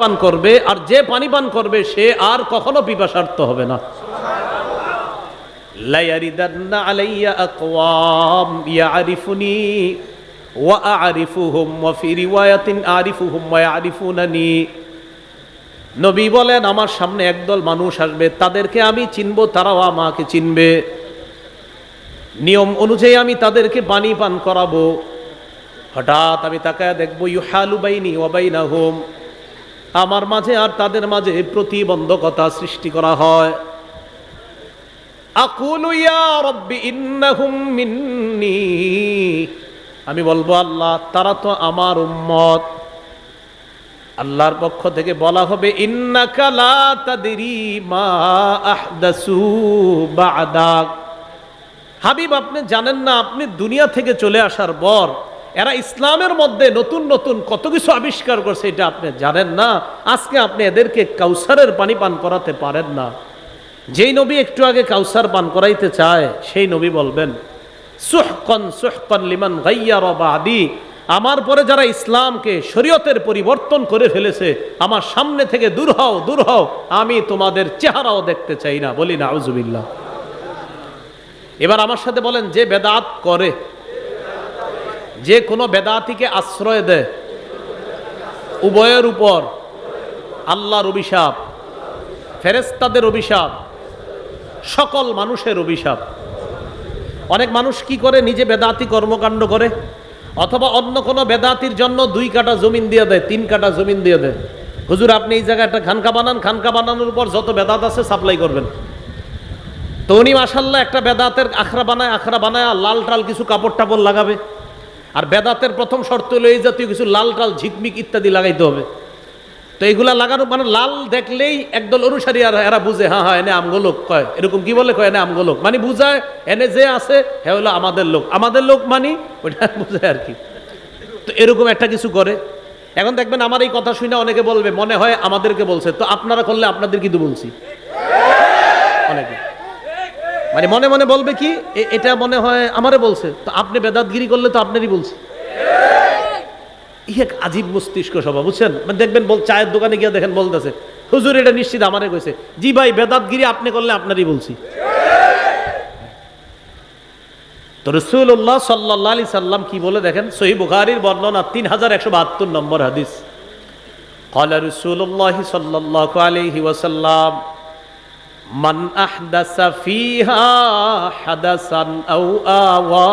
পান করবে, আর যে পানি পান করবে, সে আর কখনো পিপাসার্থ হবে না। নবী বলেন, আমার সামনে একদল মানুষ আসবে, তাদেরকে আমি চিনব, তারাও আমাকে চিনবে। নিয়ম অনুযায়ী আমি তাদেরকে পানি পান করাবো। হঠাৎ আমি তাকায় দেখব ইউ ইউহালু বাইনি ওয়াবাইনা হোম আমার মাঝে আর তাদের মাঝে প্রতিবন্ধকতা সৃষ্টি করা হয়। আমি বলব, আল্লাহ, তারা তো আমার উম্মত। আল্লাহর পক্ষ থেকে বলা হবে হাবিব, আপনি জানেন না, আপনি দুনিয়া থেকে চলে আসার পর এরা ইসলামের মধ্যে নতুন নতুন কত কিছু আবিষ্কার করছে, এটা আপনি জানেন না। আজকে আপনি এদেরকে কাউসারের পানি পান করাতে পারেন না। যেই নবী একটু আগে কাউসার পান করাইতে চায়, সেই নবী বলবেন, সুহকন সুহকন লিমান গাইয়া বাদি, আমার পরে যারা ইসলামকে শরীয়তের পরিবর্তন করে ফেলেছে, আমার সামনে থেকে দূর হও দূর হও, আমি তোমাদের চেহারাও দেখতে চাই না। বলি না আউজুবিল্লাহ এবার আমার সাথে বলেন, যে বেদাত করে যে কোনো বেদাতিকে আশ্রয় দেয় উভয়ের উপর আল্লাহর অভিশাপ ফেরেস্তাদের অভিশাপ, সকল মানুষের অভিশাপ। অনেক মানুষ কি করে? নিজে বেদাতি কর্মকাণ্ড করে, অথবা অন্য কোনো বেদাতির জন্য দুই কাটা জমিন দিয়ে দেয়, তিন কাটা জমিন দিয়ে দেয়। হুজুর, আপনি এই জায়গায় একটা খানকা বানান, খানকা বানানোর উপর যত বেদাত আছে সাপ্লাই করবেন। তো উনি মাসাল্লাহ একটা বেদাতের আখড়া বানায় আখড়া বানায়, লাল টাল কিছু কাপড় টাপড় লাগাবে। আর বেদাতের প্রথম শর্ত হলো এই জাতীয় কিছু লাল টাল, ঝিকমিক ইত্যাদি লাগাইতে হবে। তো এইগুলা লাগানো মানে লাল দেখলেই একদল অনুসারী আর এরা বুঝে হ্যাঁ হ্যাঁ এনে আমগোলোক কয়, এরকম কি বলে? কয়, এনে আমগোলোক মানে বুঝায়, এনে যে আছে হ্যাঁ হলো আমাদের লোক। আমাদের লোক মানি, ওইটা বুঝায় আর কি। তো এরকম একটা কিছু করে। এখন দেখবেন আমার এই কথা শুনে অনেকে বলবে, মনে হয় আমাদেরকে বলছে। তো আপনারা করলে আপনাদের কিন্তু বলছি। অনেকে। মানে মনে মনে বলবে কি এ- এটা মনে হয় আমারে বলছে তো আপনি বেদাতগিরি করলে তো আপনারই বলছি ইয়ে এক আজীব মস্তিষ্ক সভা বুঝছেন মানে দেখবেন বল চায়ের দোকানে গিয়ে দেখেন বলতেছে হুজুর এটা নিশ্চিত আমারে কইছে জি ভাই বেদাতগিরি আপনি করলে আপনারই বলছি তো রসুল্লাহ সাল্লাহ আলি সাল্লাম কি বলে দেখেন সহি বুখারির বর্ণনা তিন হাজার একশো বাহাত্তর নম্বর হাদিস قال رسول الله صلى الله عليه وسلم من أحدث فيها حدثا أو آوى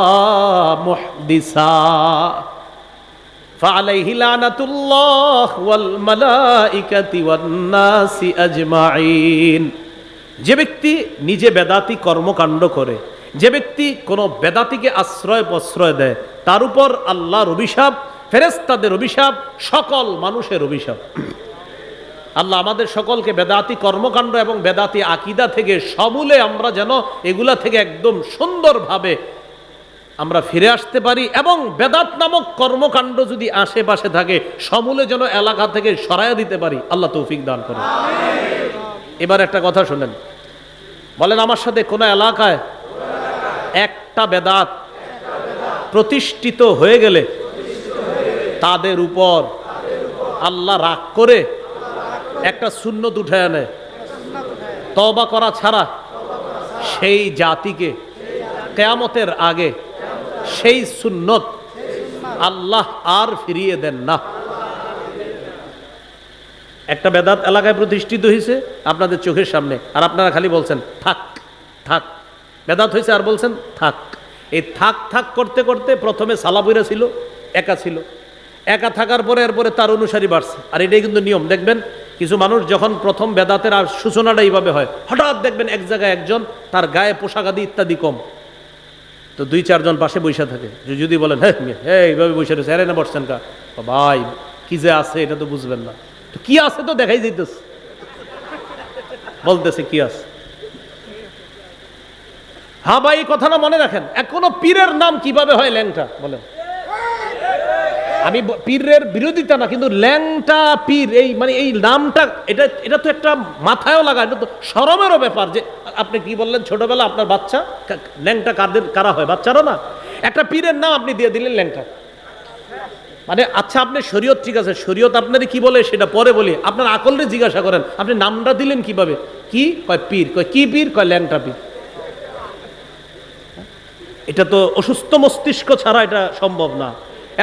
محدثا فعليه لعنة الله والملائكة والناس أجمعين যে ব্যক্তি নিজে বেদাতি কর্মকাণ্ড করে যে ব্যক্তি কোনো বেদাতিকে আশ্রয় প্রশ্রয় দেয় তার উপর আল্লাহর অভিশাপ ফেরেস্তাদের অভিশাপ সকল মানুষের অভিশাপ আল্লাহ আমাদের সকলকে বেদাতি কর্মকাণ্ড এবং বেদাতি আকিদা থেকে সমূলে আমরা যেন এগুলা থেকে একদম সুন্দরভাবে আমরা ফিরে আসতে পারি এবং বেদাত নামক কর্মকাণ্ড যদি আশেপাশে থাকে সমূলে যেন এলাকা থেকে সরাইয়া দিতে পারি আল্লাহ তৌফিক দান করে এবার একটা কথা শোনেন। বলেন আমার সাথে কোনো এলাকায় একটা বেদাত প্রতিষ্ঠিত হয়ে গেলে তাদের উপর আল্লাহ রাগ করে একটা শূন্যত উঠে আনে। তবা করা ছাড়া সেই জাতিকে কেয়ামতের আগে সেই সুন্নত আল্লাহ আর ফিরিয়ে দেন না। একটা বেদাত এলাকায় প্রতিষ্ঠিত হয়েছে আপনাদের চোখের সামনে। আর আপনারা খালি বলছেন, থাক থাক। বেদাত হয়েছে আর বলছেন, থাক। এই থাক থাক করতে করতে প্রথমে সালাবইরা ছিল, একা ছিল। একা থাকার পরে এরপরে তার অনুসারী বাড়ছে। আর এটাই কিন্তু নিয়ম। দেখবেন কিছু মানুষ যখন প্রথম বেদাতের আর সূচনাটা এইভাবে হয়, হঠাৎ দেখবেন এক জায়গায় একজন, তার গায়ে পোশাক আদি ইত্যাদি কম। তো দুই চারজন পাশে বসে থাকে। যদি বলেন হ্যাঁ হ্যাঁ এইভাবে বসে রয়েছে আরে না বসছেন কা? ভাই, কি যে আছে, এটা তো বুঝবেন না। তো কি আছে তো দেখাই যাইতেছে। বলতেছে, কি আছে? হ্যাঁ ভাই কথাটা মনে রাখেন। এখনও পীরের নাম কীভাবে হয় ল্যাংটা? বলেন। আমি পীরের বিরোধিতা না, কিন্তু ল্যাংটা পীর, এই মানে এই নামটা, এটা এটা তো একটা মাথায়ও লাগা, এটা তো সরমেরও ব্যাপার যে আপনি কি বললেন, ছোটবেলা আপনার বাচ্চা ল্যাংটা কাদের, কারা হয় বাচ্চারা না? একটা পীরের নাম আপনি দিয়ে দিলেন ল্যাংটা। মানে আচ্ছা আপনি শরীয়ত ঠিক আছে, শরীয়ত আপনার কি বলে সেটা পরে বলি, আপনার আকলরে জিজ্ঞাসা করেন, আপনি নামটা দিলেন কীভাবে? কি? কয় পীর, কয় কি পীর, কয় ল্যাংটা পীর। এটা তো অসুস্থ মস্তিষ্ক ছাড়া এটা সম্ভব না।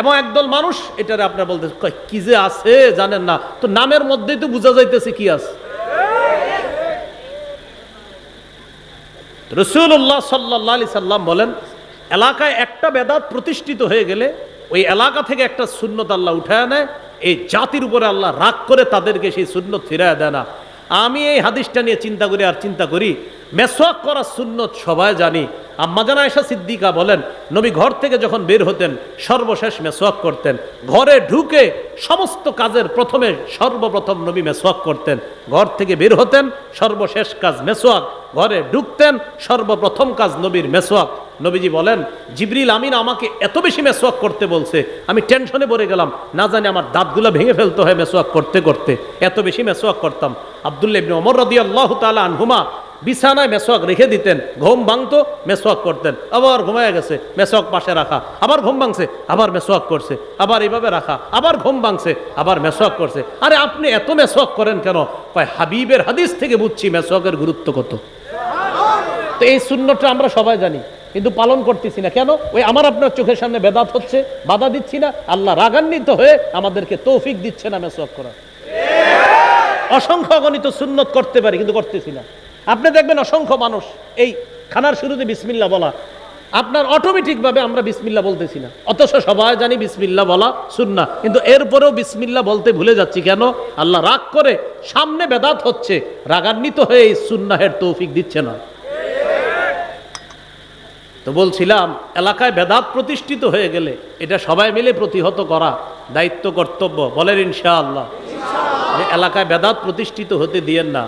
এবং একদল মানুষ, এটারে আপনার বলতে কি যে আছে জানেন না, তো নামের মধ্যেই তো বোঝা যাইতেছে কি আছে। রসুল্লাহ সাল্লাহ সাল্লাম বলেন, এলাকায় একটা বেদাত প্রতিষ্ঠিত হয়ে গেলে ওই এলাকা থেকে একটা সুন্নত আল্লাহ উঠায় নেয়, এই জাতির উপরে আল্লাহ রাগ করে তাদেরকে সেই সুন্নত ফিরায় দেয় না। আমি এই হাদিসটা নিয়ে চিন্তা করি আর চিন্তা করি মেসোয়াক করা সুন্নত সবাই জানি আম্মাজান আয়সা সিদ্দিকা বলেন, নবী ঘর থেকে যখন বের হতেন, সর্বশেষ মেসোয়াক করতেন। ঘরে ঢুকে সমস্ত কাজের প্রথমে সর্বপ্রথম নবী মেসোয়াক করতেন। ঘর থেকে বের হতেন, সর্বশেষ কাজ মেসোয়াক। ঘরে ঢুকতেন, সর্বপ্রথম কাজ নবীর মেসোয়াক। নবীজি বলেন, জিবরিল আমিন আমাকে এত বেশি মেসোয়াক করতে বলছে, আমি টেনশনে পড়ে গেলাম। না জানি আমার দাঁতগুলো ভেঙে ফেলতে হয় মেসোয়াক করতে করতে। এত বেশি মেসোয়াক করতাম। আবদুল্লাহ ওমর রাদিয়াল্লাহু তাআলা আনহুমা বিছানায় মেসোয়াক রেখে দিতেন, ঘুম ভাঙতো, মেসোয়াক করতেন। আবার ঘুমায় গেছে, মেসোয়াক পাশে রাখা। আবার ঘুম ভাঙছে, আবার মেসোয়াক করছে। আবার এইভাবে রাখা। আবার ঘুম ভাঙছে, আবার মেসোয়াক করছে। আরে আপনি এত মেসোয়াক করেন কেন? কয়, হাবিবের হাদিস থেকে বুঝছি মেসোয়াকের গুরুত্ব কত। তো এই শূন্যটা আমরা সবাই জানি, কিন্তু পালন করতেছি না। কেন? ওই আমার আপনার চোখের সামনে বেদাত হচ্ছে, বাধা দিচ্ছি না। আল্লাহ রাগান্বিত হয়ে আমাদেরকে তৌফিক দিচ্ছে না মেসোয়াক করা অসংখ্য অগণিত সুন্নত করতে পারি, কিন্তু করতেছি না। আপনি দেখবেন অসংখ্য মানুষ, এই খানার শুরুতে বিসমিল্লা বলা। আপনার অটোমেটিকভাবে আমরা বিসমিল্লা বলতেছি না। অথচ সবাই জানি বিসমিল্লা বলা সুন্না কিন্তু এরপরেও বিসমিল্লা বলতে ভুলে যাচ্ছি কেন? আল্লাহ রাগ করে সামনে বেদাত হচ্ছে, রাগান্বিত হয়ে এই সুন্নাহের তৌফিক দিচ্ছে না। তো বলছিলাম, এলাকায় বেদাত প্রতিষ্ঠিত হয়ে গেলে এটা সবাই মিলে প্রতিহত করা দায়িত্ব কর্তব্য, বলেন ইনশাআল্লাহ। এলাকায় বেদাত প্রতিষ্ঠিত হতে দিয়েন না।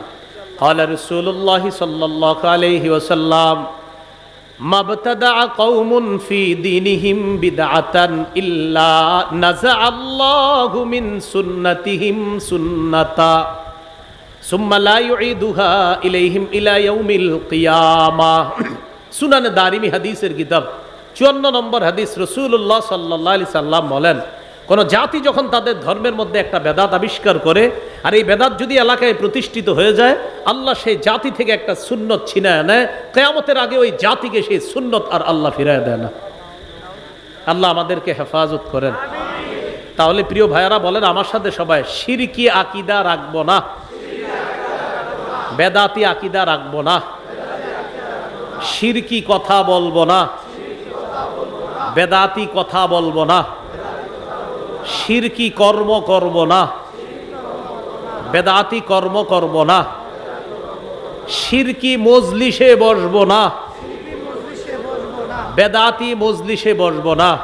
قال رسول الله صلى الله عليه وسلم ما ابتدع قوم في دينهم بدعة إلا نزع الله من سنتهم سنة ثم لا يعيدها إليهم إلى يوم القيامة সুনান দারিমি হাদিসের কিতাব চুয়ান্ন নম্বর হাদিস রসুল্লাহ সাল্লাহ আলি সাল্লাম বলেন কোন জাতি যখন তাদের ধর্মের মধ্যে একটা বেদাত আবিষ্কার করে আর এই বেদাত যদি এলাকায় প্রতিষ্ঠিত হয়ে যায়, আল্লাহ সেই জাতি থেকে একটা সুন্নত ছিনায় নেয়। কেয়ামতের আগে ওই জাতিকে সেই সুন্নত আর আল্লাহ ফিরায় দেয় না। আল্লাহ আমাদেরকে হেফাজত করেন। তাহলে প্রিয় ভাইয়ারা বলেন, আমার সাথে সবাই, সিরকি আকিদা রাখব না। বেদাতি আকিদা রাখব না। সিরকি কথা বলব না। বেদাতি কথা বলব না। সিরকি কর্ম করব না। বেদাতি কর্ম করব না। সিরকি মজলিসে বসব না। বেদাতি মজলিসে বসব না।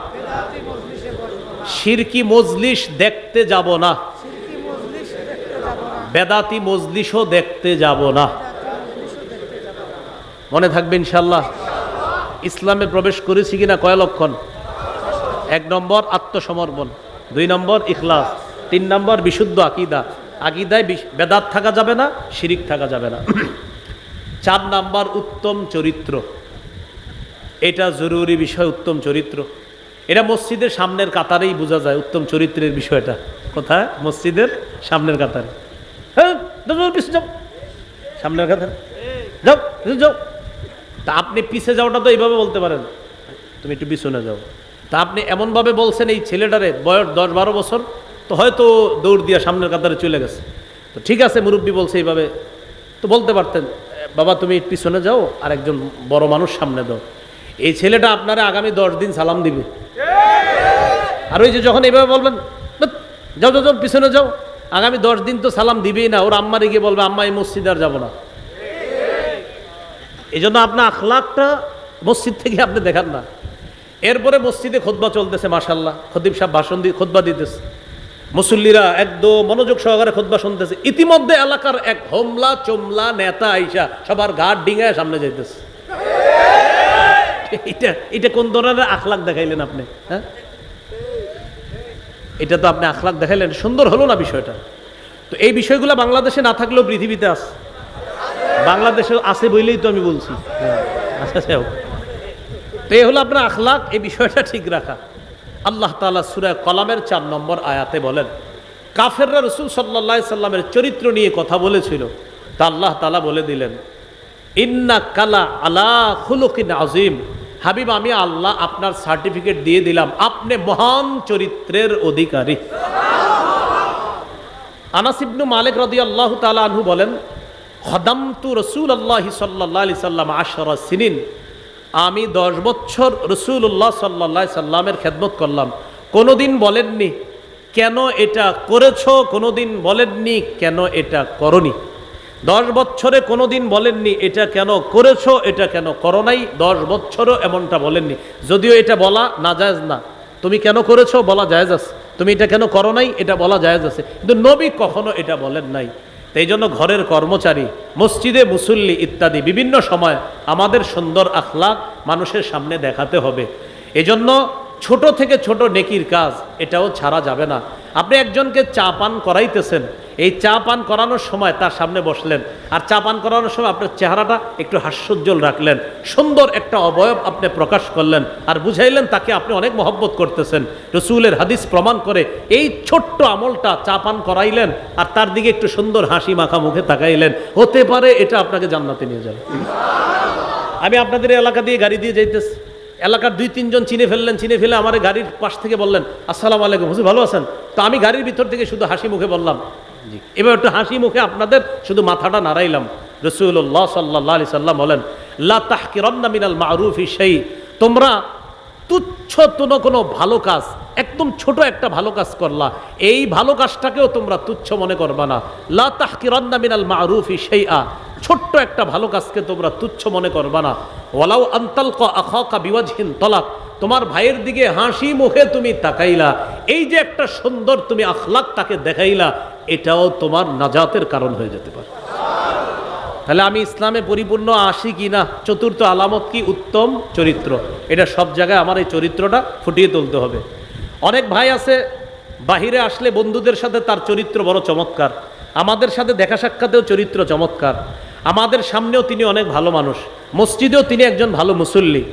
সিরকি মজলিস দেখতে যাব না। বেদাতি মজলিসও দেখতে যাব না। মনে থাকবে ইনশাল্লাহ। ইসলামে প্রবেশ করেছি কিনা কয় লক্ষণ? এক নম্বর আত্মসমর্পণ, দুই নম্বর ইখলাস, তিন নম্বর বিশুদ্ধ আকিদা। আকিদায় বিশ- বেদাত থাকা যাবে না শিরিক থাকা যাবে না। চার নাম্বার উত্তম চরিত্র। এটা জরুরি বিষয় উত্তম চরিত্র। এটা মসজিদের সামনের কাতারেই বোঝা যায় উত্তম চরিত্রের বিষয়টা। কোথায়? মসজিদের সামনের কাতারে। হ্যাঁ? যাও, সামনের কাতারে। যাও যাও। তা আপনি পিছে যাওয়াটা তো এইভাবে বলতে পারেন। তুমি একটু পিছনে যাও। তা আপনি এমনভাবে বলছেন এই ছেলেটারে বয়স দশ বারো বছর। তো হয়তো দৌড় দিয়া সামনের কাতারে চলে গেছে। তো ঠিক আছে মুরব্বী বলছে এইভাবে। তো বলতে পারতেন বাবা তুমি পিছনে যাও আর একজন বড় মানুষ সামনে দাও। এই ছেলেটা আপনারা আগামী দশ দিন সালাম দিবে। আর ওই যে যখন এইভাবে বলবেন "ধ্যাৎ, যাও যাও যাও পিছনে যাও। আগামী দশ দিন তো সালাম দিবেই না। ওর আম্মারে গিয়ে বলবে আম্মা এই মসজিদে আর যাব না। এই জন্য আপনার আখলাকটা মসজিদ থেকে আপনি দেখান না। এরপরে মসজিদে খোদবা চলতেছে মাসাল্লাহ খদিব সাহেব ভাষণ দিয়ে খোদবা দিতেছে। মুসল্লিরা একদম মনোযোগ সহকারে খোদবা শুনতেছে। ইতিমধ্যে এলাকার এক হোমলা চোমলা নেতা আইসা সবার ঘাট ডিঙায় সামনে যাইতেছে। এটা এটা কোন ধরনের আখলাক দেখাইলেন আপনি হ্যাঁ? এটা তো আপনি আখলাক দেখাইলেন, সুন্দর হলো না বিষয়টা? তো এই বিষয়গুলো বাংলাদেশে না থাকলেও পৃথিবীতে আছে। বাংলাদেশে আছে বলেই তো আমি বলছি। আচ্ছা তো এই হলো আপনার আখলাখ এই বিষয়টা ঠিক রাখা। আল্লাহ তালা সুরা কলামের চার নম্বর আয়াতে বলেন, কাফেররা রসুল সাল্লা সাল্লামের চরিত্র নিয়ে কথা বলেছিল। তা আল্লাহ তালা বলে দিলেন, ইন্না কালা আলা খুলুকিন আজিম হাবিব, আমি আল্লাহ আপনার সার্টিফিকেট দিয়ে দিলাম, আপনি মহান চরিত্রের অধিকারী। আনাসিবনু মালিক রদি আল্লাহ তালা আনহু বলেন, খদামতু রসুল আল্লাহি সাল্লাহ সাল্লাম আশরা সিনিন। আমি দশ বছর রসুল্লাহ সাল্লাহ সাল্লামের খেদমত করলাম। কোনোদিন বলেননি, কেন এটা করেছ? কোনোদিন বলেননি, কেন এটা করনি? দশ বছরে কোনো দিন বলেননি, এটা কেন করেছ? এটা কেন করো নাই? দশ বছরও এমনটা বলেননি। যদিও এটা বলা না জায়েজ না। তুমি কেন করেছ? বলা জায়েজ আছে। তুমি এটা কেন করো নাই? এটা বলা জায়েজ আছে। কিন্তু নবী কখনো এটা বলেন নাই। এই জন্য ঘরের কর্মচারী, মসজিদে মুসল্লি ইত্যাদি বিভিন্ন সময় আমাদের সুন্দর আখলাক মানুষের সামনে দেখাতে হবে। এজন্য ছোট থেকে ছোট নেকির কাজ, এটাও ছাড়া যাবে না। আপনি একজনকে চা পান করাইতেছেন এই চা পান করানোর সময় তার সামনে বসলেন। আর চা পান করানোর সময় আপনার চেহারাটা একটু হাস্যোজ্জ্বল রাখলেন। সুন্দর একটা অবয়ব আপনি প্রকাশ করলেন। আর বুঝাইলেন তাকে আপনি অনেক মহব্বত করতেছেন। রসুলের হাদিস প্রমাণ করে এই ছোট্ট আমলটা চা পান করাইলেন আর তার দিকে একটু সুন্দর হাসি মাখা মুখে তাকাইলেন। হতে পারে এটা আপনাকে জান্নাতে নিয়ে যাবে। আমি আপনাদের এলাকা দিয়ে গাড়ি দিয়ে যাইতেছি। এলাকার দুই, তিনজন চিনে ফেললেন, চিনে ফেলে আমার গাড়ির পাশ থেকে বললেন, আসসালামু আলাইকুম, হুজুর ভালো আছেন? তো আমি গাড়ির ভিতর থেকে শুধু হাসি মুখে বললাম এবার একটু হাসি মুখে আপনাদের শুধু মাথাটা নাড়াইলাম। রসুল্লাহ সাল্লাহ সাল্লাম বলেন মিনাল মারুফি সেই তোমরা তুচ্ছ কোনো কোনো ভালো কাজ, একদম ছোট একটা ভালো কাজ করলা। এই ভালো কাজটাকেও তোমরা তুচ্ছ মনে করবা না। লা তাহকিরান্না মিনাল মারুফি সেই আ ছোট্ট একটা ভালো কাজকে তোমরা তুচ্ছ মনে করবা না। ওয়ালাউ আন্তালক আখাকা বিওয়াজহিন তলাক। তোমার ভাইয়ের দিকে হাসি মুখে তুমি তাকাইলা। এই যে একটা সুন্দর তুমি আখলাক তাকে দেখাইলা। এটাও তোমার নাজাতের কারণ হয়ে যেতে পারে। তাহলে আমি ইসলামে পরিপূর্ণ আসি কি না? চতুর্থ আলামত কি? উত্তম চরিত্র। এটা সব জায়গায় আমার এই চরিত্রটা ফুটিয়ে তুলতে হবে। অনেক ভাই আছে, বাহিরে আসলে বন্ধুদের সাথে তার চরিত্র বড় চমৎকার। আমাদের সাথে দেখা সাক্ষাতেও চরিত্র চমৎকার। আমাদের সামনেও তিনি অনেক ভালো মানুষ। মসজিদেও তিনি একজন ভালো মুসল্লি।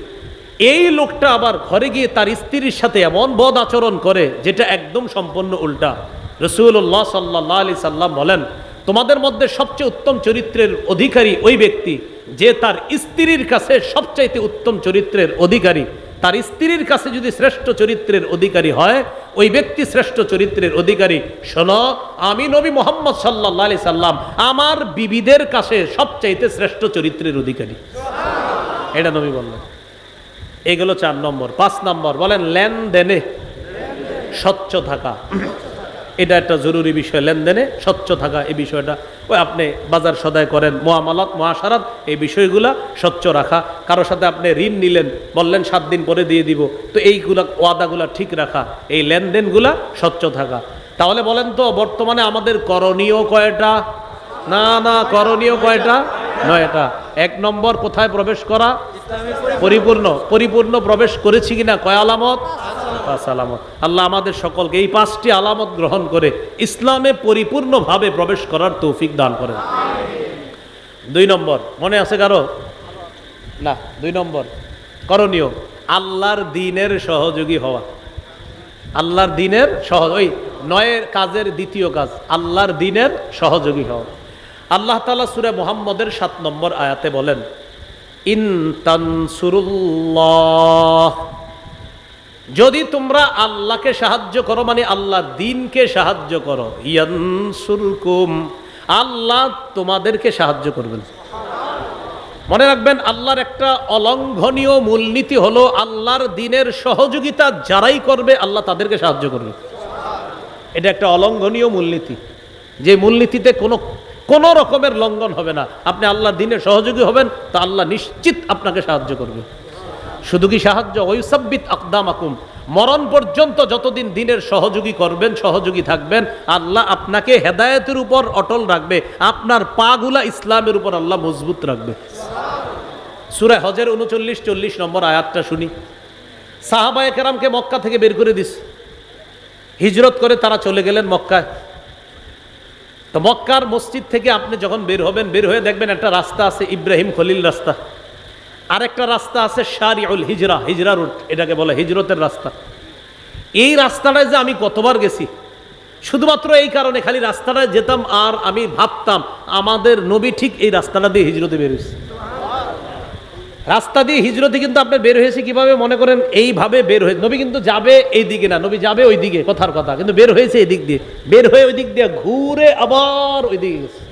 এই লোকটা আবার ঘরে গিয়ে তার স্ত্রীর সাথে এমন বদ আচরণ করে, যেটা একদম সম্পূর্ণ উল্টা। রসুল্লাহ সাল্লাহ আলি সাল্লাম বলেন তোমাদের মধ্যে সবচেয়ে উত্তম চরিত্রের অধিকারী ওই ব্যক্তি যে তার স্ত্রীর কাছে সবচাইতে উত্তম চরিত্রের অধিকারী। তার স্ত্রীর কাছে যদি শ্রেষ্ঠ চরিত্রের অধিকারী হয় ওই ব্যক্তি শ্রেষ্ঠ চরিত্রের অধিকারী। শোনো আমি নবী মোহাম্মদ সাল্লাহ আলি সাল্লাম আমার বিবিদের কাছে সবচাইতে শ্রেষ্ঠ চরিত্রের অধিকারী। এটা নবী বললেন। এগুলো চার নম্বর। পাঁচ নম্বর বলেন লেনদেনে স্বচ্ছ থাকা। এটা একটা জরুরি বিষয়, লেনদেনে স্বচ্ছ থাকা এই বিষয়টা। ওই আপনি বাজার সদায় করেন, মহামালত মহাসারাত এই বিষয়গুলা স্বচ্ছ রাখা। কারোর সাথে আপনি ঋণ নিলেন, বললেন সাত দিন পরে দিয়ে দিব, তো এইগুলা ওয়াদাগুলা ঠিক রাখা, এই লেনদেনগুলা স্বচ্ছ থাকা। তাহলে বলেন তো, বর্তমানে আমাদের করণীয় কয়টা? না না, করণীয় কয়টা? নয়টা। এক নম্বর, কোথায় প্রবেশ করা? পরিপূর্ণ। পরিপূর্ণ প্রবেশ করেছি কিনা? কয় আলামত? পাঁচ আলামত আল্লাহ আমাদের সকলকে এই পাঁচটি আলামত গ্রহণ করে ইসলামে পরিপূর্ণভাবে প্রবেশ করার তৌফিক দান করেন। দুই নম্বর, মনে আছে কারও? না, দুই নম্বর। করণীয়, আল্লাহর দিনের সহযোগী হওয়া। আল্লাহর দিনের সহ ওই নয়ের কাজের দ্বিতীয় কাজ, আল্লাহর দিনের সহযোগী হওয়া। আল্লাহ তালা সুরে মোহাম্মদের সাত নম্বর আয়াতে বলেন, ইন তানসুরুল্লাহ যদি তোমরা আল্লাহকে সাহায্য করো মানে আল্লাহ দিনকে সাহায্য করো, ইয়ানসুরকুম, আল্লাহ তোমাদেরকে সাহায্য করবেন। মনে রাখবেন, আল্লাহর একটা অলঙ্ঘনীয় মূলনীতি হলো আল্লাহর দিনের সহযোগিতা যারাই করবে, আল্লাহ তাদেরকে সাহায্য করবে। এটা একটা অলঙ্ঘনীয় মূলনীতি। যে মূলনীতিতে কোনো কোনো রকমের লঙ্ঘন হবে না। আপনি আল্লাহর দিনের সহযোগী হবেন, তা আল্লাহ নিশ্চিত আপনাকে সাহায্য করবে। শুধু কি সাহায্য? ওইসাব্বিত আকদাম আকুম মরণ পর্যন্ত যতদিন দিনের সহযোগী করবেন, সহযোগী থাকবেন, আল্লাহ আপনাকে হেদায়েতের উপর অটল রাখবে। আপনার পাগুলা ইসলামের উপর আল্লাহ মজবুত রাখবে। সুরে হজের উনচল্লিশ, চল্লিশ নম্বর আয়াতটা শুনি। সাহাবায়ে কেরামকে মক্কা থেকে বের করে দিস। হিজরত করে তারা চলে গেলেন মক্কায়। তো মক্কার মসজিদ থেকে আপনি যখন বের হবেন, বের হয়ে দেখবেন একটা রাস্তা আছে, ইব্রাহিম খলিল রাস্তা। আরেকটা রাস্তা আছে শারিউল হিজরা হিজরা রুট, এটাকে বলে হিজরতের রাস্তা। এই রাস্তাটায় যে আমি কতবার গেছি, শুধুমাত্র এই কারণে, খালি রাস্তাটায় যেতাম আর আমি ভাবতাম, আমাদের নবী ঠিক এই রাস্তাটা দিয়ে হিজরতে বেরোচ্ছে রাস্তা দিয়ে হিজরতে কিন্তু আপনি বের হয়েছে কীভাবে, মনে করেন এইভাবে বের হয়ে, নবী কিন্তু যাবে এই দিকে না, নবী যাবে ওই দিকে, কথার কথা, কিন্তু বের হয়েছে এই দিক দিয়ে। বের হয়ে ওই দিক দিয়ে ঘুরে আবার ওই দিকে গেছে।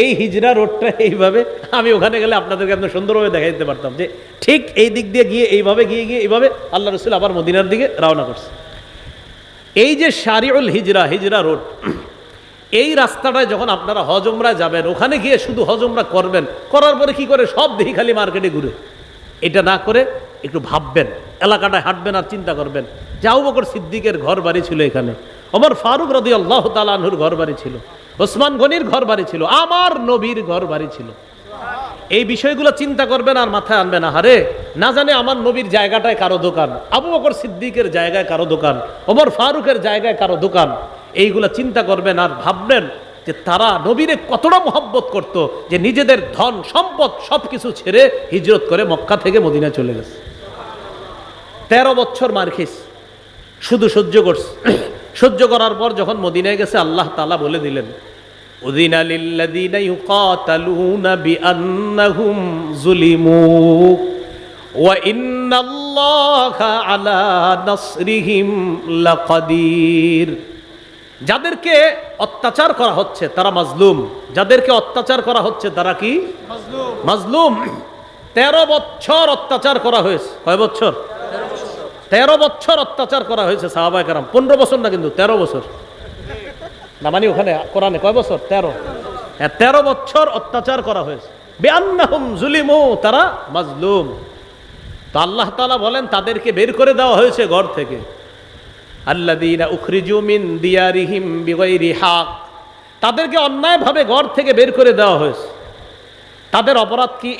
এই হিজরা রোডটা এইভাবে, আমি ওখানে গেলে আপনাদেরকে একদম সুন্দরভাবে দেখা দিতে পারতাম যে ঠিক এই দিক দিয়ে গিয়ে, এইভাবে গিয়ে গিয়ে, এইভাবে আল্লাহ রসুল আবার মদিনার দিকে রওনা করছে। এই যে শারিউল হিজরা হিজরা রোড, এই রাস্তাটায় যখন আপনারা হজমরা যাবেন, ওখানে গিয়ে শুধু হজমরা করবেন, করার পরে কি করে সব দেখি খালি মার্কেটে ঘুরে? এটা না করে একটু ভাববেন, এলাকাটায় হাঁটবেন আর চিন্তা করবেন। যাও বকর সিদ্দিকের ঘর বাড়ি ছিল এখানে আমার ফারুক রদি আল্লাহ তালাহুর ঘর বাড়ি ছিল। ওসমান গনির ঘর বাড়ি ছিল, আমার নবীর ঘর বাড়ি ছিল। এই বিষয়গুলো চিন্তা করবেন আর মাথায় আনবেন, আহারে, না জানে আমার নবীর জায়গাটায় কারও দোকান, আবু বকর সিদ্দিকের জায়গায় কারও দোকান, ওমর ফারুকের জায়গায় কারও দোকান, এইগুলা চিন্তা করবেন আর ভাববেন যে তারা নবীরে কতটা মহব্বত করত, যে নিজেদের ধন, সম্পদ সব কিছু ছেড়ে হিজরত করে মক্কা থেকে মদিনা চলে গেছে। তেরো বছর মার খেস শুধু সহ্য করছে। সহ্য করার পর যখন মদিনায় গেছে আল্লাহ তালা বলে দিলেন ওয়া যাদেরকে অত্যাচার করা হচ্ছে তারা মাজলুম। যাদেরকে অত্যাচার করা হচ্ছে তারা কি? মাজলুম। মাজলুম। তেরো বছর অত্যাচার করা হয়েছে। কয় বছর? তেরো বছর অত্যাচার করা হয়েছে সাহাবাই কারাম। পনেরো বছর না কিন্তু তেরো বছর। না মানে ওখানে কোরআনে কয় বছর? তেরো। হ্যাঁ তেরো বছর অত্যাচার করা হয়েছে। বেআন্নাহুম জুলিমু, তারা মাজলুম। তো আল্লাহ তালা বলেন, তাদেরকে বের করে দেওয়া হয়েছে ঘর থেকে। আল্লাদিনা উখরিজু মিন দিয়ারিহিম বিগৈরি হাক। তাদেরকে অন্যায়ভাবে ঘর থেকে বের করে দেওয়া হয়েছে। তাদের অপরাধ কি?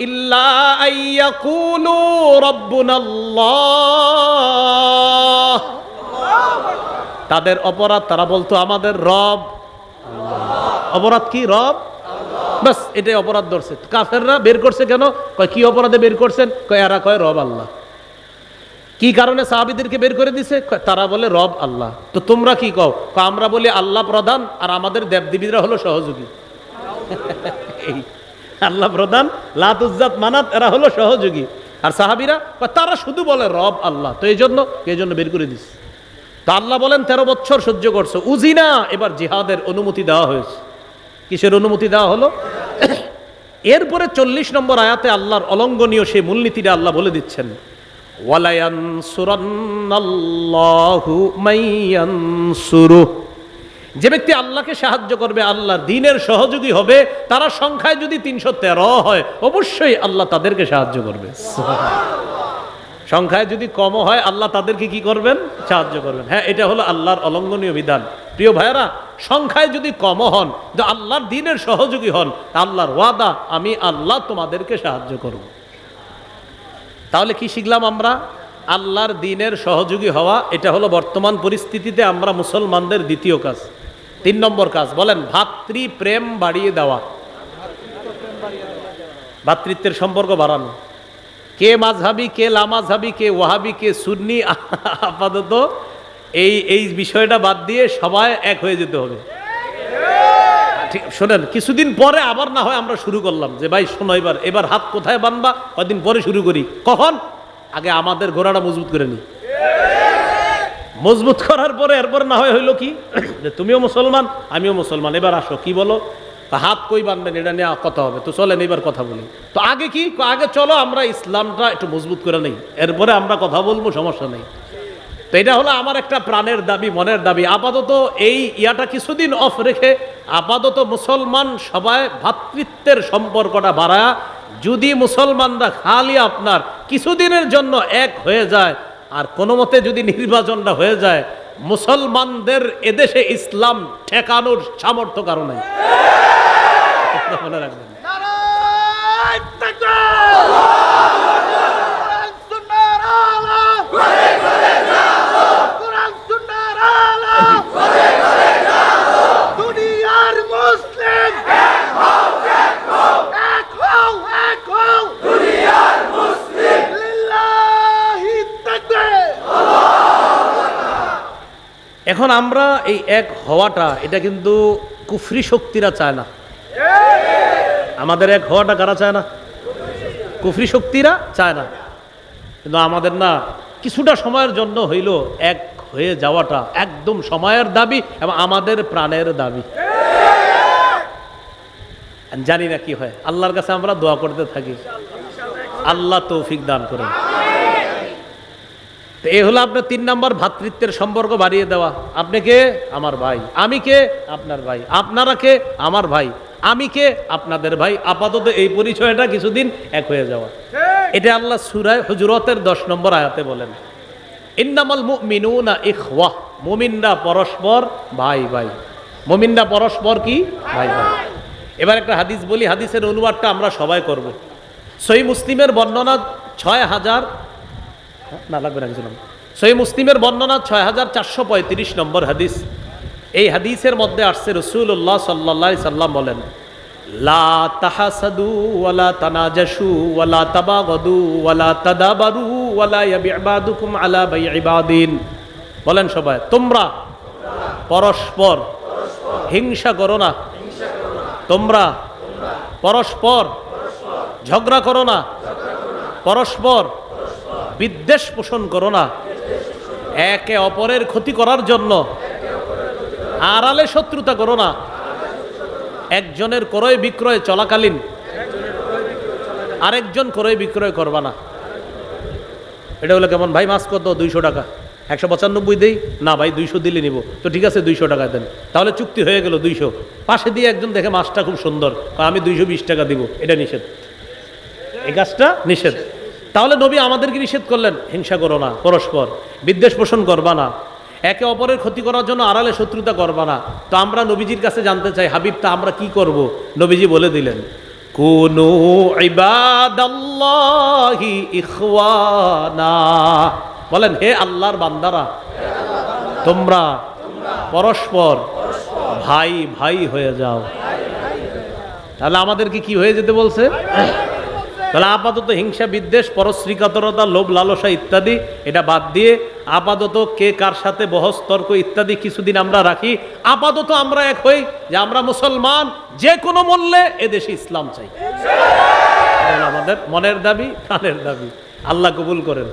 তাদের অপরাধ, তারা বলতো আমাদের রব। অপরাধ কি? রব। বাস এটাই অপরাধ ধরছে। কাফেররা বের করছে কেন? কয়, কি অপরাধে বের করছেন? কয়, এরা কয়, রব আল্লাহ। কি কারণে সাহাবিদেরকে বের করে দিছে? তারা বলে, রব আল্লাহ। তো তোমরা কি কও? আমরা বলি আল্লাহ প্রধান আর আমাদের দেবদেবীরা হলো সহযোগী। আল্লাহ প্রধান লাতুজ্জাত মানাত, এরা হলো সহযোগী। আর সাহাবিরা তারা শুধু বলে, রব আল্লাহ। তো এই জন্য এই জন্য বের করে দিচ্ছে তা আল্লাহ বলেন, তেরো বছর সহ্য করছ। উজিনা! এবার জিহাদের অনুমতি দেওয়া হয়েছে। কিসের অনুমতি দেওয়া হলো? এরপরে চল্লিশ নম্বর আয়াতে আল্লাহর অলঙ্ঘনীয় সেই মূলনীতিটা আল্লাহ বলে দিচ্ছেন। ওয়ালায়ানসুরান্নাল্লাহু মাইয়ানসুরুহ। যে ব্যক্তি আল্লাহকে সাহায্য করবে আল্লাহর দিনের সহযোগী হবে তারা সংখ্যায় যদি তিনশো তেরো হয় অবশ্যই আল্লাহ তাদেরকে সাহায্য করবে। সংখ্যায় যদি কম হয় আল্লাহ তাদেরকে কি করবেন? সাহায্য করবেন। হ্যাঁ এটা হলো আল্লাহর অলঙ্ঘনীয় বিধান। প্রিয় ভাইয়েরা সংখ্যায় যদি কম হন যে আল্লাহর দিনের সহযোগী হন আল্লাহর ওয়াদা আমি আল্লাহ তোমাদেরকে সাহায্য করব। তাহলে কি শিখলাম আমরা? আল্লাহর দিনের সহযোগী হওয়া এটা হলো বর্তমান পরিস্থিতিতে আমরা মুসলমানদের দ্বিতীয় কাজ। তিন নম্বর কাজ, বলেন, ভাতৃ প্রেম বাড়িয়ে দেওয়া। ভাতৃত্বের সম্পর্ক বাড়ানো। কে মাঝহাবি, কে লামাঝহাবি, কে ওয়াহাবি, কে সুন্নি, আপাতত এই এই বিষয়টা বাদ দিয়ে সবাই এক হয়ে যেতে হবে। ঠিক, শোনেন, কিছুদিন পরে আবার না হয় আমরা শুরু করলাম যে, ভাই, শোনো, এবার এবার হাত কোথায় বানবা? কদিন পরে শুরু করি। কখন? আগে আমাদের ঘোড়াটা মজবুত করে নি। মজবুত করার পরে এরপর না হয় হইল কি? যে তুমিও মুসলমান, আমিও মুসলমান। এবার আসো, কি বলো? হাত কই বানবেন এটা নিয়ে কথা হবে। তো চলেন, এবার কথা বলি। তো আগে কি? আগে চলো, আমরা ইসলামটা একটু মজবুত করে নেই। এরপরে আমরা কথা বলব, সমস্যা নেই। তো এটা হলো আমার একটা প্রাণের দাবি, মনের দাবি। আপাতত এই ইয়াটা কিছুদিন অফ রেখে আপাতত মুসলমান সবাই ভাতৃত্বের সম্পর্কটা বাড়ায়, যদি মুসলমানরা খালি আপনার কিছুদিনের জন্য এক হয়ে যায় আর কোনো মতে যদি নির্বাচনটা হয়ে যায়, মুসলমানদের এদেশে ইসলাম ঠেকানোর সামর্থ্য কারণে মনে রাখবেন নারায় তাকবীর কোরআন সুন্নাহর আলো কোরআন সুন্নাহর আলো দুনিয়ার মুসলিম এক হও এক হও এক হও দুনিয়ার মুসলিম লিল্লাহি তাকবীর এখন আমরা এই এক হওয়াটা, এটা কিন্তু কুফরি শক্তিরা চায় না। আমাদের এক হওয়াটা কারা চায় না? কুফরি শক্তিরা চায় না। কিন্তু আমাদের না, কিছুটা সময়ের জন্য হইল এক হয়ে যাওয়াটা একদম সময়ের দাবি এবং আমাদের প্রাণের দাবি। জানি না কি হয়। আল্লাহর কাছে আমরা দোয়া করতে থাকি। আল্লাহ তৌফিক দান করেন। তো এই হলো আপনার তিন নম্বর ভ্রাতৃত্বের সম্পর্ক বাড়িয়ে দেওয়া। আপনি কে? আমার ভাই। আমি কে? আপনার ভাই। আপনারা কে? আমার ভাই। আমি কে? আপনাদের ভাই। আপাতত এই পরিচয়টা কিছুদিন এক হয়ে যাওয়া। এটা আল্লাহ সুরায় হুজুরতের দশ নম্বর আয়াতে বলেন। ইন্নামাল মুমিনুনা ইখওয়াহ মুমিনরা পরস্পর ভাই ভাই। মুমিনরা পরস্পর কি? ভাই ভাই। এবার একটা হাদিস বলি। হাদিসের অনুবাদটা আমরা সবাই করব। সই মুসলিমের বর্ণনা ছয় হাজার না, লাগবে না, কিছু না। মুসলিমের বর্ণনা ছয় হাজার চারশো পঁয়ত্রিশ নম্বর হাদিস। এই হাদিসের মধ্যে আসছে রসুল্লাহ সাল্লা সাল্লাম বলেন, লা তাহাসাদু ওয়ালা তানাজাসু ওয়ালা তাবাগদু ওয়ালা তাদাবারু ওয়ালা আলা বাইইবাদিন বলেন সবাই, তোমরা পরস্পর হিংসা করো না। তোমরা পরস্পর ঝগড়া করো না। পরস্পর বিদ্বেষ পোষণ করো না। একে অপরের ক্ষতি করার জন্য আড়ালে শত্রুতা করো না। একজনের ক্রয় বিক্রয় চলাকালীন আরেকজন ক্রয় বিক্রয় করবা না। এটা হলো কেমন? ভাই, মাছ কত? দুইশো টাকা। একশো পঁচানব্বই দেই? না ভাই, দুইশো দিলে নিব। তো ঠিক আছে, দুইশো টাকা দেন। তাহলে চুক্তি হয়ে গেল দুইশো। পাশে দিয়ে একজন দেখে মাছটা খুব সুন্দর। আমি দুইশো বিশ টাকা দিব। এটা নিষেধ। এই কাজটা নিষেধ। তাহলে নবী আমাদেরকে নিষেধ করলেন, হিংসা করো না, পরস্পর, বিদ্বেষ পোষণ করবা না। একে অপরের ক্ষতি করার জন্য আড়ালে শত্রুতা করবা না। তো আমরা নবীজির কাছে জানতে চাই, হাবিব, তা আমরা কি করব? নবীজি বলে দিলেন, কুনু বলেন, হে আল্লাহর বান্দারা, তোমরা পরস্পর ভাই ভাই হয়ে যাও। তাহলে আমাদেরকে কি হয়ে যেতে বলছে? তাহলে আপাতত হিংসা, বিদ্বেষ, পরশ্রীকাতরতা, লোভ, লালসা ইত্যাদি এটা বাদ দিয়ে আপাতত কে কার সাথে বহস, তর্ক ইত্যাদি কিছুদিন আমরা রাখি। আপাতত আমরা এক হই যে আমরা মুসলমান, যে কোনো মূল্যে এদেশে ইসলাম চাই। আমাদের মনের দাবি, প্রাণের দাবি। আল্লাহ কবুল করেন।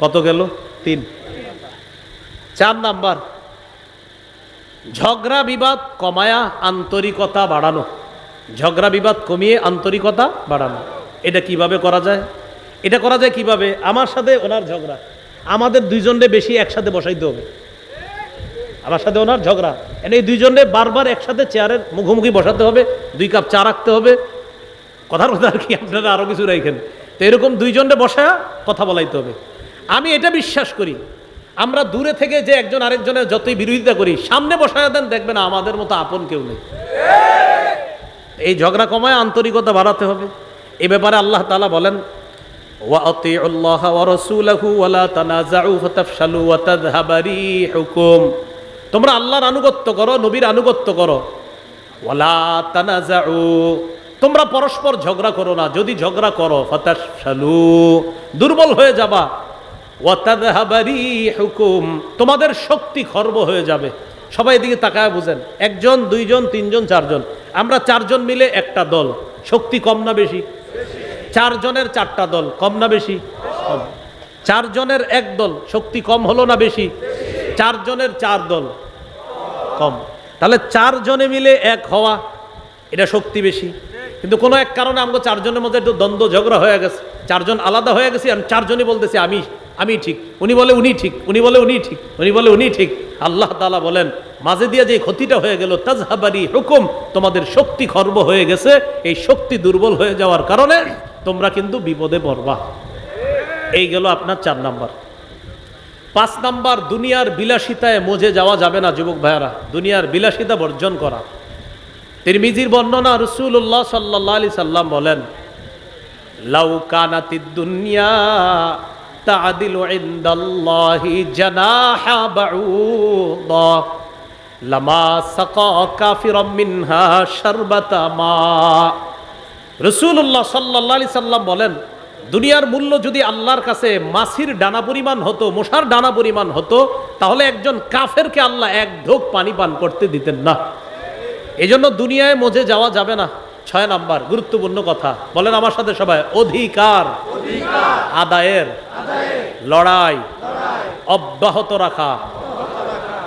কত গেল? তিন। চার নাম্বার। ঝগড়া, বিবাদ, কমায়া, আন্তরিকতা বাড়ানো। ঝগড়া বিবাদ কমিয়ে আন্তরিকতা বাড়ানো। এটা কীভাবে করা যায়? এটা করা যায় কীভাবে? আমার সাথে ওনার ঝগড়া। আমাদের দুইজনরে বেশি একসাথে বসাইতে হবে। আমার সাথে ওনার ঝগড়া। এনে এই দুইজনে বারবার একসাথে চেয়ারের মুখোমুখি বসাতে হবে, দুই কাপ চা রাখতে হবে। কথার কথা আর কি আপনারা আরও কিছু রাখেন তো এরকম দুইজনে বসা কথা বলাইতে হবে। আমি এটা বিশ্বাস করি। আমরা দূরে থেকে যে একজন আরেকজনের যতই বিরোধিতা করি, সামনে বসায়া দেন দেখবেন আমাদের মতো আপন কেউ নেই। এই ঝগড়া কমায় আন্তরিকতা বাড়াতে হবে। এ ব্যাপারে আল্লাহ তালা বলেন তোমরা আল্লাহর আনুগত্য করো, নবীর আনুগত্য করো। তোমরা পরস্পর ঝগড়া করো না, যদি ঝগড়া করো ফতাশালু দুর্বল হয়ে যাবা। ওয়াতাদহাবারি হুকুম তোমাদের শক্তি খর্ব হয়ে যাবে। সবাই এদিকে তাকায় বুঝেন। একজন, দুইজন, তিনজন, চারজন। আমরা চারজন মিলে একটা দল। শক্তি কম না বেশি? চারজনের চারটা দল, কম না বেশি? চারজনের এক দল, শক্তি কম হলো না বেশি? চারজনের চার দল, কম। তাহলে চারজনে মিলে এক হওয়া, এটা শক্তি বেশি। কিন্তু কোনো এক কারণে আমাকে চারজনের মধ্যে একটু দ্বন্দ্ব, ঝগড়া হয়ে গেছে। চারজন আলাদা হয়ে গেছে আর চারজনই বলতেছি আমি। আমি ঠিক। উনি বলে উনি ঠিক। উনি বলে উনি ঠিক। উনি বলে উনি ঠিক। আল্লাহ তালা বলেন, মাঝে দিয়ে যে ক্ষতিটা হয়ে গেল, তাজহাবারি হুকুম তোমাদের শক্তি খর্ব হয়ে গেছে। এই শক্তি দুর্বল হয়ে যাওয়ার কারণে তোমরা কিন্তু বিপদে পড়বা। এই গেল আপনার চার নাম্বার। পাঁচ নাম্বার, দুনিয়ার বিলাসিতায় মজে যাওয়া যাবে না যুবক ভাইয়ারা। দুনিয়ার বিলাসিতা বর্জন করা। তিরমিজির বর্ণনা রসুল্লাহ সাল্লাহ আলি সাল্লাম বলেন, লাউ কানাতি দুনিয়া তাদিল ইনদাল্লাহি জানাহা বাউদা, লামা সাকা কাফিরাম মিনহা শারবাতা মা। রসুল্লাহ সাল্লাহ আলি সাল্লাম বলেন, দুনিয়ার মূল্য যদি আল্লাহর কাছে মাছির ডানা পরিমাণ হতো, মশার ডানা পরিমাণ হতো, তাহলে একজন কাফেরকে আল্লাহ এক ঢোক পানি পান করতে দিতেন না। এই জন্য দুনিয়ায় মজে যাওয়া যাবে না। ছয় নাম্বার, গুরুত্বপূর্ণ কথা। বলেন আমার সাথে সবাই, অধিকার। আদায়ের। লড়াই। অব্যাহত রাখা।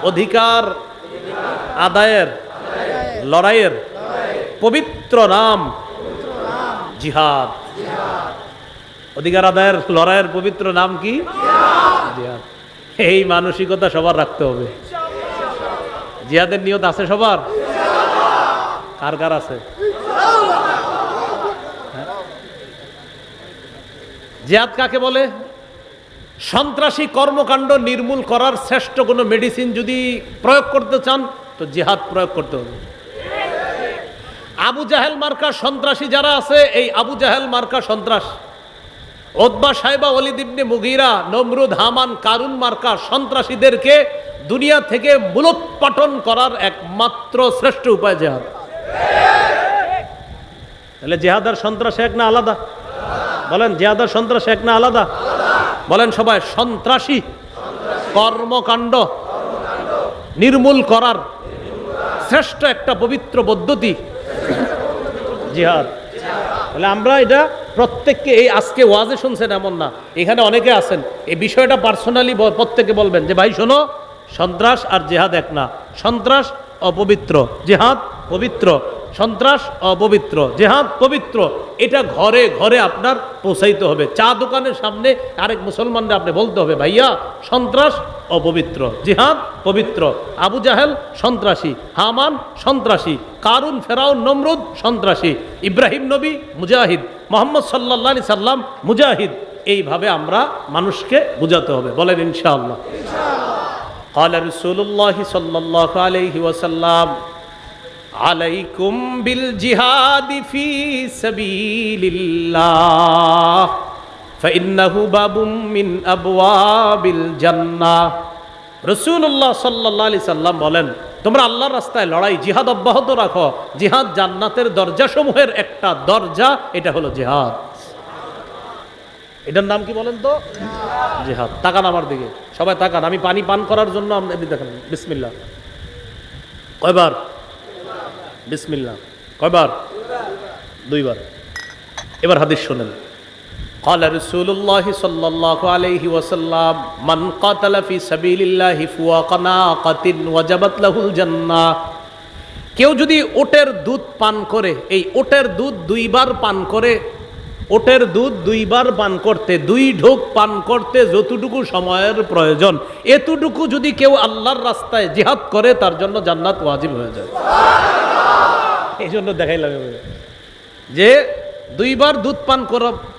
অধিকার, আদায়ের। লড়াইয়ের। পবিত্র নাম। জিহাদ। অধিকার, আদায়ের, লড়াইয়ের পবিত্র নাম কি? জিহাদ। এই মানসিকতা সবার রাখতে হবে। জিহাদের নিয়ত আছে সবার? কার কার আছে? জিহাদ কাকে বলে? সন্ত্রাসী কর্মকাণ্ড নির্মূল করার শ্রেষ্ঠ কোনো মেডিসিন যদি প্রয়োগ করতে চান, তো জেহাদ প্রয়োগ করতে হবে। আবু জাহেল মার্কা সন্ত্রাসী যারা আছে, এই আবু জাহেল মার্কা সন্ত্রাস ওদবা সাহেবা অলিদ মুগিরা, নমরুদ, হামান, কারুন মার্কা সন্ত্রাসীদেরকে দুনিয়া থেকে মূলোৎপাটন করার একমাত্র শ্রেষ্ঠ উপায় জেহাদ। তাহলে জেহাদ আর সন্ত্রাস এক না আলাদা? বলেন আর সন্ত্রাস এক না আলাদা? বলেন সবাই, সন্ত্রাসী। কর্মকাণ্ড। নির্মূল করার শ্রেষ্ঠ একটা পবিত্র পদ্ধতি। জিহাদ। তাহলে আমরা এটা প্রত্যেককে, এই আজকে ওয়াজে শুনছেন এমন না। এখানে অনেকে আছেন। এই বিষয়টা পার্সোনালি প্রত্যেকে বলবেন যে, ভাই, শোনো, সন্ত্রাস আর জেহাদ এক না। সন্ত্রাস অপবিত্র। জেহাদ পবিত্র। সন্ত্রাস অপবিত্র জেহাদ পবিত্র এটা ঘরে ঘরে আপনার পৌঁছাইতে হবে চা দোকানের সামনে আরেক মুসলমানরা আপনি বলতে হবে ভাইয়া সন্ত্রাস অপবিত্র জিহাদ পবিত্র আবু জাহেল সন্ত্রাসী হামান সন্ত্রাসী কারুন ফেরাউন নমরুদ সন্ত্রাসী ইব্রাহিম নবী মুজাহিদ মোহাম্মদ সাল্লাহ আলি সাল্লাম মুজাহিদ এইভাবে আমরা মানুষকে বুঝাতে হবে বলেন ইনশাআল্লাহ قال رسول الله صلى الله عليه وسلم عليكم بالجهاد في سبيل الله فإنه باب من أبواب الجنة রসুল্লাহ সাল্লাহ আলি সাল্লাম বলেন তোমরা আল্লাহর রাস্তায় লড়াই জিহাদ অব্যাহত রাখো জিহাদ জান্নাতের দরজাসমূহের একটা দরজা এটা হলো জিহাদ এটার নাম কি বলেন তো জিহাদ তাকান আমার দিকে সবাই তাকান আমি পানি পান করার জন্য আপনি দেখেন বিসমিল্লা কয়বার বিসমিল্লা কয়বার দুইবার এবার হাদিস শোনেন قال رسول الله صلى الله عليه وسلم من قاتل في سبيل الله فوق ناقة وجبت له الجنة কেউ যদি ওটের দুধ পান করে এই ওটের দুধ দুইবার পান করে ওটের দুধ দুইবার পান করতে দুই ঢোক পান করতে যতটুকু সময়ের প্রয়োজন এতটুকু যদি কেউ আল্লাহর রাস্তায় জিহাদ করে তার জন্য জান্নাত ওয়াজিব হয়ে যায় এই জন্য দেখাইলাম। যে দুইবার দুধ পান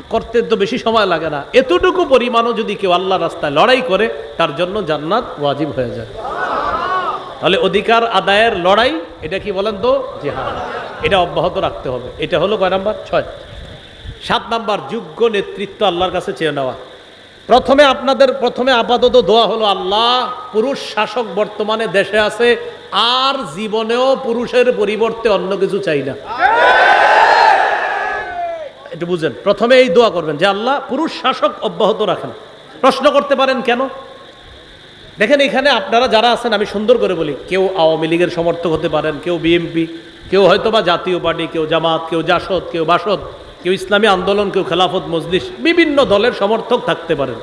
করতে তো বেশি সময় লাগে না। এতটুকু পরিমাণও যদি কেউ আল্লাহ রাস্তায় লড়াই করে, তার জন্য জান্নাত ওয়াজিব হয়ে যায়। তাহলে অধিকার আদায়ের লড়াই, এটা কি বলেন তো? জিহাদ। এটা অব্যাহত রাখতে হবে। এটা হলো কয় নাম্বার? ছয়। সাত নাম্বার, যোগ্য নেতৃত্ব আল্লাহর কাছে চেয়ে নেওয়া। প্রথমে আপনাদের, প্রথমে আপাতত দোয়া হলো, আল্লাহ পুরুষ শাসক বর্তমানে দেশে আছে আর জীবনেও পুরুষের পরিবর্তে অন্য কিছু চাই না। একটু বুঝেন প্রথমে এই দোয়া করবেন যে আল্লাহ পুরুষ শাসক অব্যাহত রাখেন। প্রশ্ন করতে পারেন কেন? দেখেন এখানে আপনারা যারা আছেন, আমি সুন্দর করে বলি, কেউ আওয়ামী লীগের সমর্থক হতে পারেন, কেউ বিএমপি, কেউ হয়তো বা জাতীয় পার্টি, কেউ জামাত, কেউ জাসদ, কেউ বাসদ, কেউ ইসলামী আন্দোলন, কেউ খেলাফত মজলিস, বিভিন্ন দলের সমর্থক থাকতে পারেন।